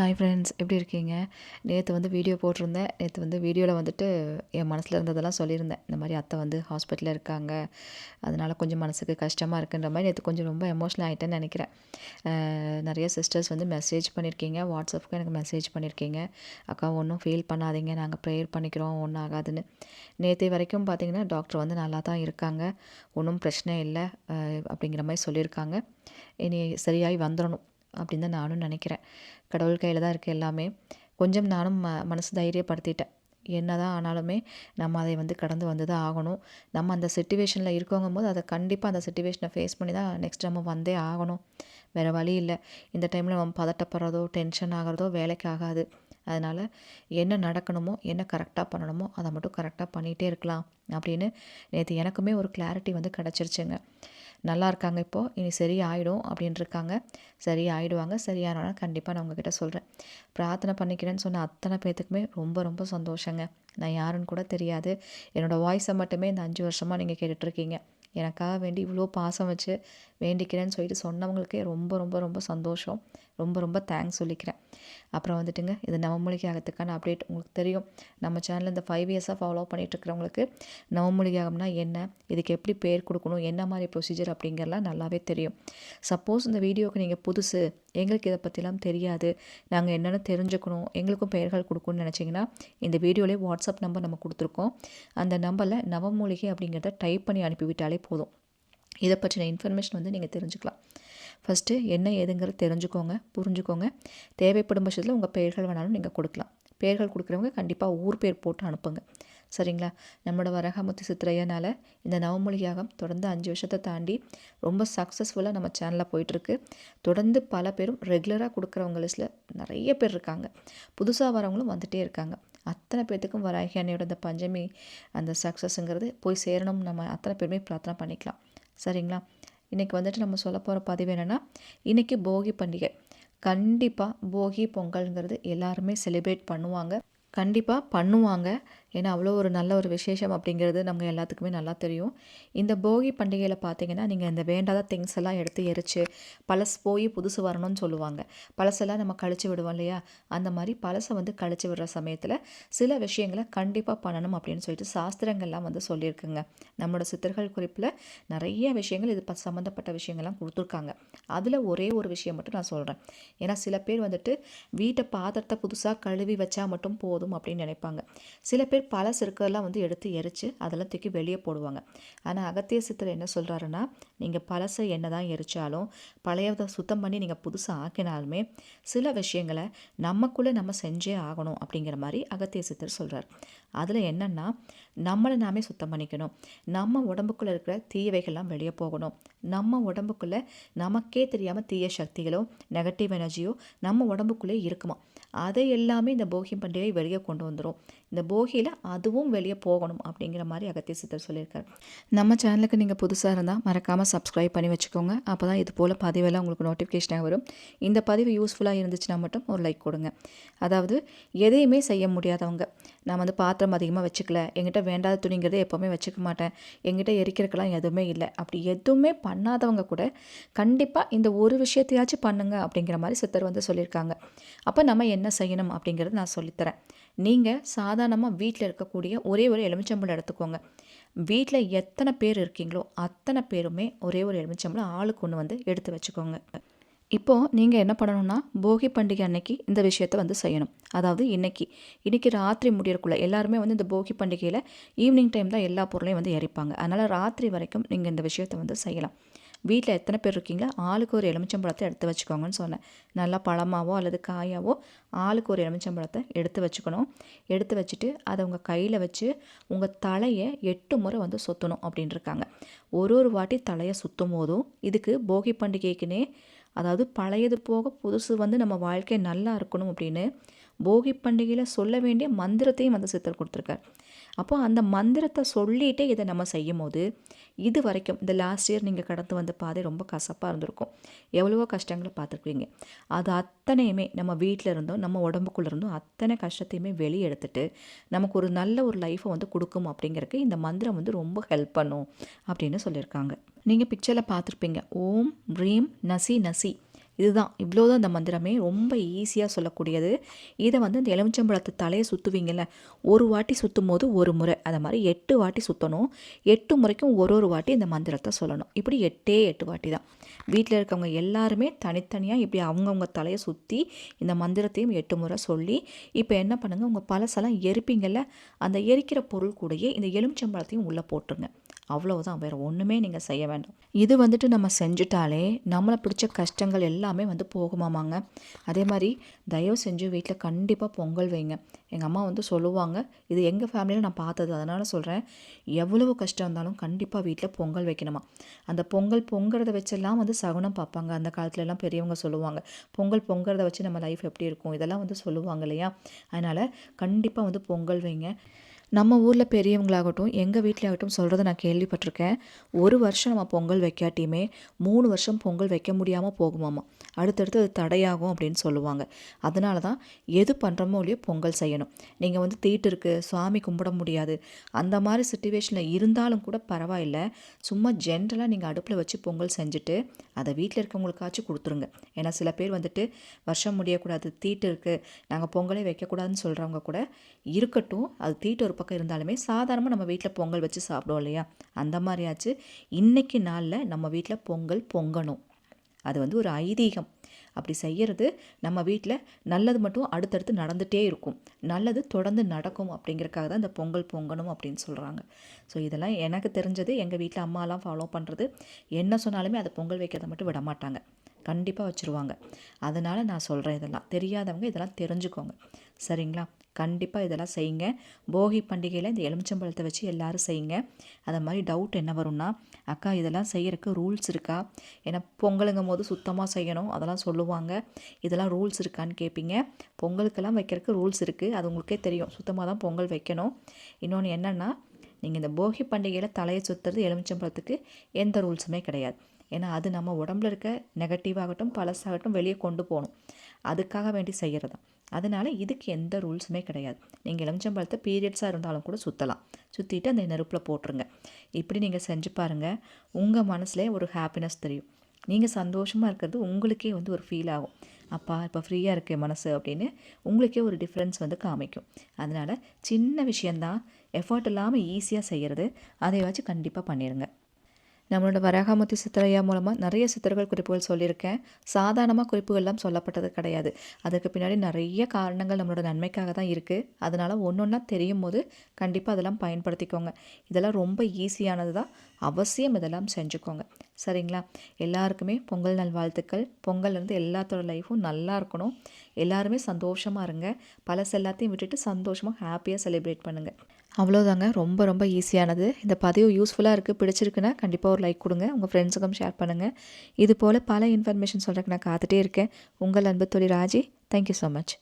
Hi friends எப்படி இருக்கீங்க? நேற்று வந்து வீடியோ போட்டிருந்தேன். நேற்று வந்து வீடியோவில் வந்துட்டு என் மனசில் இருந்ததெல்லாம் சொல்லியிருந்தேன். இந்த மாதிரி அத்தை வந்து ஹாஸ்பிட்டலில் இருக்காங்க. அதனால் கொஞ்சம் மனசுக்கு கஷ்டமாக இருக்குன்ற மாதிரி நேற்று கொஞ்சம் ரொம்ப எமோஷனல் ஆகிட்டேன்னு நினைக்கிறேன். நிறைய சிஸ்டர்ஸ் வந்து மெசேஜ் பண்ணியிருக்கீங்க. வாட்ஸ்அப்புக்கு எனக்கு மெசேஜ் பண்ணியிருக்கீங்க. அக்கா ஒன்றும் ஃபீல் பண்ணாதீங்க. நாங்கள் ப்ரேயர் பண்ணிக்கிறோம். ஒன்றும் ஆகாதுன்னு. நேற்று வரைக்கும் பார்த்தீங்கன்னா டாக்டர் வந்து நல்லா தான் இருக்காங்க. ஒன்றும் பிரச்சனை இல்லை அப்படிங்கிற மாதிரி சொல்லியிருக்காங்க. இனி சரியாகி வந்துடணும். அப்படின்னு தான் நானும் நினைக்கிறேன். கடவுள் கையில் தான் இருக்குது எல்லாமே. கொஞ்சம் நானும் ம மனசு தைரியப்படுத்திட்டேன். என்ன தான் ஆனாலுமே நம்ம அதை வந்து கடந்து வந்து தான் ஆகணும். நம்ம அந்த சுச்சுவேஷனில் இருக்கோங்கும் போது அதை கண்டிப்பாக அந்த சுச்சுவேஷனை ஃபேஸ் பண்ணி தான் நெக்ஸ்ட் நம்ம வந்தே ஆகணும். வேறு வழி இல்லை. இந்த டைமில் நம்ம பதட்டப்படுறதோ டென்ஷன் ஆகிறதோ வேலைக்கு ஆகாது. அதனால் என்ன நடக்கணுமோ என்ன கரெக்டாக பண்ணணுமோ அதை மட்டும் கரெக்டாக பண்ணிகிட்டே இருக்கலாம் அப்படின்னு நேற்று எனக்குமே ஒரு கிளாரிட்டி வந்து கிடச்சிருச்சுங்க. நல்லா இருக்காங்க இப்போது இனி சரி ஆகிடும் அப்படின்னு இருக்காங்க சரி ஆகிடுவாங்க சரியானோன்னா கண்டிப்பாக நான் உங்ககிட்ட சொல்கிறேன் பிரார்த்தனை பண்ணிக்கிறேன்னு சொன்ன அத்தனை பேர்த்துக்குமே ரொம்ப ரொம்ப சந்தோஷங்க. நான் யாருன்னு கூட தெரியாது. என்னோடய வாய்ஸை மட்டுமே இந்த அஞ்சு வருஷமாக நீங்கள் கேட்டுட்ருக்கீங்க. எனக்காக வேண்டி இவ்வளோ பாசம் வச்சு வேண்டிக்கிறேன்னு சொல்லிட்டு சொன்னவங்களுக்கே ரொம்ப ரொம்ப ரொம்ப சந்தோஷம். ரொம்ப ரொம்ப தேங்க்ஸ் சொல்லிக்கிறேன். அப்புறம் வந்துட்டுங்க இது நவமொழிகாகத்துக்கான அப்டேட் உங்களுக்கு தெரியும். நம்ம சேனலில் இந்த ஃபைவ் இயர்ஸாக ஃபாலோ பண்ணிகிட்ருக்கிறவங்களுக்கு நவமொழிகை என்ன இதுக்கு எப்படி பேர் கொடுக்கணும் என்ன மாதிரி ப்ரொசீஜர் அப்படிங்கிறலாம் நல்லாவே தெரியும். சப்போஸ் இந்த வீடியோவுக்கு நீங்கள் புதுசு எங்களுக்கு இதை பற்றிலாம் தெரியாது நாங்கள் என்னென்னு தெரிஞ்சுக்கணும் எங்களுக்கும் பெயர்கள் கொடுக்கணும்னு நினச்சிங்கன்னா இந்த வீடியோலேயே வாட்ஸ்அப் நம்பர் நம்ம கொடுத்துருக்கோம். அந்த நம்பரில் நவமூலிகை அப்படிங்கிறத டைப் பண்ணி அனுப்பிவிட்டாலே போதும். இதை பற்றின இன்ஃபர்மேஷன் வந்து நீங்கள் தெரிஞ்சுக்கலாம். ஃபஸ்ட்டு என்ன ஏதுங்கிறது தெரிஞ்சுக்கோங்க புரிஞ்சுக்கோங்க. தேவைப்படும் பட்சத்தில் உங்கள் பெயர்கள் வேணாலும் நீங்கள் கொடுக்கலாம். பெயர்கள் கொடுக்குறவங்க கண்டிப்பாக ஊர் பேர் போட்டு அனுப்புங்க. சரிங்களா? நம்மளோட வரகாமுத்தி சித்திரையனால் இந்த நவமொழி யாகம் தொடர்ந்து அஞ்சு வருஷத்தை தாண்டி ரொம்ப சக்ஸஸ்ஃபுல்லாக நம்ம சேனலில் போயிட்டுருக்கு. தொடர்ந்து பல பேரும் ரெகுலராக கொடுக்குறவங்க லிஸ்ட்டில் நிறைய பேர் இருக்காங்க. புதுசாக வரவங்களும் வந்துகிட்டே இருக்காங்க. அத்தனை பேர்த்துக்கும் வராகி அன்னையோட அந்த பஞ்சமி அந்த சக்ஸஸ்ங்கிறது போய் சேரணும் நம்ம அத்தனை பேருமே பிரார்த்தனை பண்ணிக்கலாம். சரிங்களா? இன்றைக்கி வந்துட்டு நம்ம சொல்ல போகிற பதிவு என்னென்னா இன்றைக்கி போகி பண்டிகை. கண்டிப்பாக போகி பொங்கல்ங்கிறது எல்லாருமே செலிப்ரேட் பண்ணுவாங்க. கண்டிப்பாக பண்ணுவாங்க. ஏன்னா அவ்வளோ ஒரு நல்ல ஒரு விசேஷம் அப்படிங்கிறது நம்ம எல்லாத்துக்குமே நல்லா தெரியும். இந்த போகி பண்டிகையில் பார்த்தீங்கன்னா நீங்கள் இந்த வேண்டாத திங்ஸ் எல்லாம் எடுத்து எரிச்சு பழசு போய் புதுசு வரணும்னு சொல்லுவாங்க. பழசெல்லாம் நம்ம கழிச்சு விடுவோம் இல்லையா? அந்த மாதிரி பழசை வந்து கழிச்சு விடுற சமயத்தில் சில விஷயங்களை கண்டிப்பாக பண்ணணும் அப்படின்னு சொல்லிட்டு சாஸ்திரங்கள்லாம் வந்து சொல்லியிருக்குங்க. நம்மளோட சித்தர்கள் குறிப்பில் நிறைய விஷயங்கள் இது ப சம்மந்தப்பட்ட விஷயங்கள்லாம் கொடுத்துருக்காங்க. அதில் ஒரே ஒரு விஷயம் மட்டும் நான் சொல்கிறேன் ஏன்னா சில பேர் வந்துட்டு வீட்டை பாத்திரத்தை புதுசாக கழுவி வச்சா மட்டும் போதும் அப்படின்னு நினைப்பாங்க. சில பேர் பழசு இருக்கிறதெல்லாம் வந்து எடுத்து எரித்து அதெல்லாம் தூக்கி வெளியே போடுவாங்க. ஆனால் அகத்திய சித்தர் என்ன சொல்கிறாருன்னா நீங்கள் பழசை என்ன தான் எரித்தாலும் பழையதை சுத்தம் பண்ணி நீங்கள் புதுசாக ஆக்கினாலுமே சில விஷயங்களை நமக்குள்ளே நம்ம செஞ்சே ஆகணும் அப்படிங்கிற மாதிரி அகத்திய சித்தர் சொல்கிறார் அதில் என்னென்னா நம்மளை நாமே சுத்தம் பண்ணிக்கணும். நம்ம உடம்புக்குள்ளே இருக்கிற தீயவைகள்லாம் வெளியே போகணும். நம்ம உடம்புக்குள்ளே நமக்கே தெரியாமல் தீய சக்திகளோ நெகட்டிவ் எனர்ஜியோ நம்ம உடம்புக்குள்ளே இருக்குமா? அதை எல்லாமே இந்த போகி பண்டிகை வெளியே கொண்டு வந்துடும் இந்த போகியில் அதுவும் வெளியே போகணும் அப்படிங்கிற மாதிரி அகத்திய சித்தர் சொல்லியிருக்காரு. நம்ம சேனலுக்கு நீங்கள் புதுசாக இருந்தால் மறக்காமல் சப்ஸ்கிரைப் பண்ணி வச்சுக்கோங்க. அப்போ தான் இது போல் பதிவெல்லாம் உங்களுக்கு நோட்டிஃபிகேஷனாக வரும். இந்த பதிவு யூஸ்ஃபுல்லாக இருந்துச்சுன்னா மட்டும் ஒரு லைக் கொடுங்க. அதாவது எதையுமே செய்ய முடியாதவங்க. நான் வந்து பாத்திரம் அதிகமாக வச்சுக்கல. எங்கிட்ட வேண்டாத துணிங்கிறத எப்போவுமே வச்சுக்க மாட்டேன். எங்கிட்ட எரிக்கிறதுக்கெல்லாம் எதுவுமே இல்லை. அப்படி எதுவுமே பண்ணாதவங்க கூட கண்டிப்பாக இந்த ஒரு விஷயத்தையாச்சும் பண்ணுங்க அப்படிங்கிற மாதிரி சித்தர் வந்து சொல்லியிருக்காங்க. அப்போ நம்ம என்ன செய்யணும் அப்படிங்கிறது நான் சொல்லித்தரேன். நீங்கள் சாதாரணமாக வீட்டில் இருக்கக்கூடிய ஒரே ஒரு எலுமிச்சம்பழம் எடுத்துக்கோங்க. வீட்டில் எத்தனை பேர் இருக்கீங்களோ அத்தனை பேருமே ஒரே ஒரு எலுமிச்சம்பழம் ஆளுக்கு ஒன்று வந்து எடுத்து வச்சுக்கோங்க. இப்போது நீங்கள் என்ன பண்ணணும்னா போகி பண்டிகை அன்னைக்கு இந்த விஷயத்த வந்து செய்யணும். அதாவது இன்னைக்கு. இன்றைக்கி ராத்திரி முடியறக்குள்ளே எல்லாருமே வந்து இந்த போகி பண்டிகையில் ஈவினிங் டைம் தான் எல்லா பொருளையும் வந்து எரிப்பாங்க. அதனால் ராத்திரி வரைக்கும் நீங்கள் இந்த விஷயத்த வந்து செய்யலாம். வீட்டில் எத்தனை பேர் இருக்கீங்களோ ஆளுக்கு ஒரு எலுமிச்சம்பழத்தை எடுத்து வச்சுக்கோங்கன்னு சொன்னேன். நல்லா பழமாவோ அல்லது காயாவோ ஆளுக்கு ஒரு எலுமிச்சம்பழத்தை எடுத்து வச்சுக்கணும். எடுத்து வச்சுட்டு அதை உங்கள் கையில் வச்சு உங்கள் தலையை எட்டு முறை வந்து சுற்றணும் அப்படின்னு இருக்காங்க. ஒரு ஒரு வாட்டி தலையை சுற்றும் போதும் இதுக்கு போகி பண்டிகைக்குன்னே அதாவது பழையது போக புதுசு வந்து நம்ம வாழ்க்கை நல்லா இருக்கணும் அப்படின்னு போகி பண்டிகையில் சொல்ல வேண்டிய மந்திரத்தையும் வந்து சித்தர் கொடுத்துருக்கார். அப்போ அந்த மந்திரத்தை சொல்லிகிட்டே இதை நம்ம செய்யும் போது இது வரைக்கும் இந்த லாஸ்ட் இயர் நீங்கள் கடந்து வந்த பாதை ரொம்ப கசப்பாக இருந்திருக்கும். எவ்வளவோ கஷ்டங்களை பார்த்துருப்பீங்க. அது அத்தனையுமே நம்ம வீட்டில் இருந்தோம் நம்ம உடம்புக்குள்ளே இருந்தும் அத்தனை கஷ்டத்தையுமே வெளியே எடுத்துட்டு நமக்கு ஒரு நல்ல ஒரு லைஃப்பை வந்து கொடுக்கும் அப்படிங்கிறதுக்கு இந்த மந்திரம் வந்து ரொம்ப ஹெல்ப் பண்ணும் அப்படின்னு சொல்லியிருக்காங்க. நீங்கள் பிக்சரில் பார்த்துருப்பீங்க. ஓம் ப்ரீம் நசி நசி. இதுதான். இவ்வளோ தான் இந்த மந்திரமே. ரொம்ப ஈஸியாக சொல்லக்கூடியது. இதை வந்து இந்த எலுமிச்சம்பழத்தை தலையை சுற்றுவீங்கள்ல ஒரு வாட்டி சுற்றும் போது ஒரு முறை. அதை மாதிரி எட்டு வாட்டி சுற்றணும் எட்டு முறைக்கும் ஒரு ஒரு வாட்டி இந்த மந்திரத்தை சொல்லணும். இப்படி எட்டே எட்டு வாட்டி தான் வீட்டில் இருக்கவங்க எல்லாருமே தனித்தனியாக இப்படி அவங்கவுங்க தலையை சுற்றி இந்த மந்திரத்தையும் எட்டு முறை சொல்லி இப்போ என்ன பண்ணுங்கள் உங்கள் பழசெல்லாம் எரிப்பீங்கள்ல அந்த எரிக்கிற பொருள் கூடயே இந்த எலுமிச்சம்பழத்தையும் உள்ளே போட்டுருங்க. அவ்வளவுதான். வேறு ஒன்றுமே நீங்கள் செய்ய வேண்டாம். இது வந்துட்டு நம்ம செஞ்சுட்டாலே நம்மளை பிடிச்ச கஷ்டங்கள் எல்லாமே வந்து போகுமாமாங்க. அதே மாதிரி தயவு செஞ்சு வீட்டில் கண்டிப்பாக பொங்கல் வைங்க. எங்கள் அம்மா வந்து சொல்லுவாங்க இது எங்கள் ஃபேமிலியில் நான் பார்த்தது. அதனால் சொல்கிறேன் எவ்வளவு கஷ்டம் இருந்தாலும் கண்டிப்பாக வீட்டில் பொங்கல் வைக்கணுமா? அந்த பொங்கல் பொங்குறத வச்செல்லாம் வந்து சகுனம் பார்ப்பாங்க. அந்த காலத்துலலாம் பெரியவங்க சொல்லுவாங்க பொங்கல் பொங்குறத வச்சு நம்ம லைஃப் எப்படி இருக்கும்? இதெல்லாம் வந்து சொல்லுவாங்க இல்லையா? அதனால் கண்டிப்பாக வந்து பொங்கல் வைங்க. நம்ம ஊரில் பெரியவங்களாகட்டும் எங்கள் வீட்டிலாகட்டும் சொல்கிறத நான் கேள்விப்பட்டிருக்கேன். ஒரு வருஷம் நம்ம பொங்கல் வைக்காட்டியுமே மூணு வருஷம் பொங்கல் வைக்க முடியாமல் போகுமாமா. அடுத்தடுத்து அது தடையாகும் அப்படின்னு சொல்லுவாங்க. அதனால தான் எது பண்ணுறோமோ இல்லையோ பொங்கல் செய்யணும். நீங்கள் வந்து தீட்டு இருக்குது சுவாமி கும்பிட முடியாது. அந்த மாதிரி சுச்சுவேஷனில் இருந்தாலும் கூட பரவாயில்ல. சும்மா ஜென்ரலாக நீங்கள் அடுப்பில் வச்சு பொங்கல் செஞ்சுட்டு அதை வீட்டில் இருக்கவங்களுக்காச்சும் கொடுத்துருங்க. ஏன்னா சில பேர் வந்துட்டு வருஷம் முடியக்கூடாது தீட்டு இருக்குது நாங்கள் பொங்கலே வைக்கக்கூடாதுன்னு சொல்கிறவங்க கூட இருக்கட்டும் அது தீட்டு ஒரு பக்கம் இருந்தாலுமே சாதாரணமாக நம்ம வீட்டில் பொங்கல் வச்சு சாப்பிடுவோம் இல்லையா? அந்த மாதிரியாச்சு. இன்றைக்கி நாளில் நம்ம வீட்டில் பொங்கல் பொங்கணும். அது வந்து ஒரு ஐதீகம். அப்படி செய்கிறது நம்ம வீட்டில் நல்லது மட்டும் அடுத்தடுத்து நடந்துகிட்டே இருக்கும். நல்லது தொடர்ந்து நடக்கும் அப்படிங்கிறக்காக தான் இந்த பொங்கல் பொங்கணும் அப்படின்னு சொல்கிறாங்க ஸோ இதெல்லாம் எனக்கு தெரிஞ்சது எங்கள் வீட்டில் அம்மாலாம் ஃபாலோ பண்ணுறது என்ன சொன்னாலுமே அதை பொங்கல் வைக்கிறத மட்டும் விட மாட்டாங்க. கண்டிப்பாக வச்சுருவாங்க. அதனால் நான் சொல்கிறேன் இதெல்லாம். தெரியாதவங்க இதெல்லாம் தெரிஞ்சுக்கோங்க. சரிங்களா? கண்டிப்பாக இதெல்லாம் செய்யுங்க. போகி பண்டிகையில் இந்த எலுமிச்சம்பழத்தை வச்சு எல்லோரும் செய்யுங்க. அதை மாதிரி டவுட் என்ன வரும்னா அக்கா இதெல்லாம் செய்கிறதுக்கு ரூல்ஸ் இருக்கா? ஏன்னா பொங்கலுங்கும் போது சுத்தமாக செய்யணும் அதெல்லாம் சொல்லுவாங்க. இதெல்லாம் ரூல்ஸ் இருக்கான்னு கேட்பீங்க பொங்கலுக்கெல்லாம் வைக்கிறதுக்கு ரூல்ஸ் இருக்குது அது உங்களுக்கே தெரியும். சுத்தமாக தான் பொங்கல் வைக்கணும். இன்னொன்று என்னென்னா நீங்கள் இந்த போகி பண்டிகையில் தலையை சுற்றுறது எலுமிச்சம்பழத்துக்கு எந்த ரூல்ஸுமே கிடையாது. ஏன்னா அது நம்ம உடம்புல இருக்க நெகட்டிவாகட்டும் பழசாகட்டும் வெளியே கொண்டு போகணும். அதுக்காக வேண்டி செய்கிறது தான் அதனால் இதுக்கு எந்த ரூல்ஸுமே கிடையாது. நீங்கள் எலுமிச்சம்பழத்தை பீரியட்ஸாக இருந்தாலும் கூட சுற்றலாம் சுற்றிட்டு அந்த நெருப்பில் போட்டுருங்க. இப்படி நீங்கள் செஞ்சு பாருங்கள் உங்கள் மனசுலேயே ஒரு ஹாப்பினஸ் தெரியும். நீங்கள் சந்தோஷமாக இருக்கிறது உங்களுக்கே வந்து ஒரு ஃபீல் ஆகும். அப்பா இப்போ ஃப்ரீயாக இருக்கு மனசு அப்படின்னு உங்களுக்கே ஒரு டிஃப்ரென்ஸ் வந்து காமிக்கும். அதனால் சின்ன விஷயந்தான் எஃபர்ட் இல்லாமல் ஈஸியாக செய்கிறது அதை வச்சு கண்டிப்பாக பண்ணிடுங்க நம்மளோட வராகமுத்தி சித்திரையா மூலமாக நிறைய சித்தர்கள் குறிப்புகள் சொல்லியிருக்கேன். சாதாரணமாக குறிப்புகள்லாம் சொல்லப்பட்டது கிடையாது. அதுக்கு பின்னாடி நிறைய காரணங்கள் நம்மளோட நன்மைக்காக தான் இருக்குது அதனால் ஒன்று ஒன்றா தெரியும் போது கண்டிப்பாக அதெல்லாம் பயன்படுத்திக்கோங்க. இதெல்லாம் ரொம்ப ஈஸியானது தான். அவசியம் இதெல்லாம் செஞ்சுக்கோங்க. சரிங்களா? எல்லாருக்குமே பொங்கல் நல்வாழ்த்துக்கள் பொங்கல் இருந்து எல்லாத்தோட லைஃப்பும் நல்லா இருக்கணும். எல்லாருமே சந்தோஷமாக இருங்க. பழசு எல்லாத்தையும் விட்டுட்டு சந்தோஷமாக ஹாப்பியாக செலிப்ரேட் பண்ணுங்கள் அவ்வளோதாங்க ரொம்ப ரொம்ப ஈஸியானது இந்த பதிவு யூஸ்ஃபுல்லாக இருக்குது பிடிச்சிருக்குன்னா கண்டிப்பாக ஒரு லைக் கொடுங்க. உங்கள் ஃப்ரெண்ட்ஸுக்கும் ஷேர் பண்ணுங்கள் இது போல் பல இன்ஃபர்மேஷன் சொல்கிறதுக்கு நான் காத்துட்டே இருக்கேன். உங்கள் அன்பு தொழில் ராஜி. Thank you so much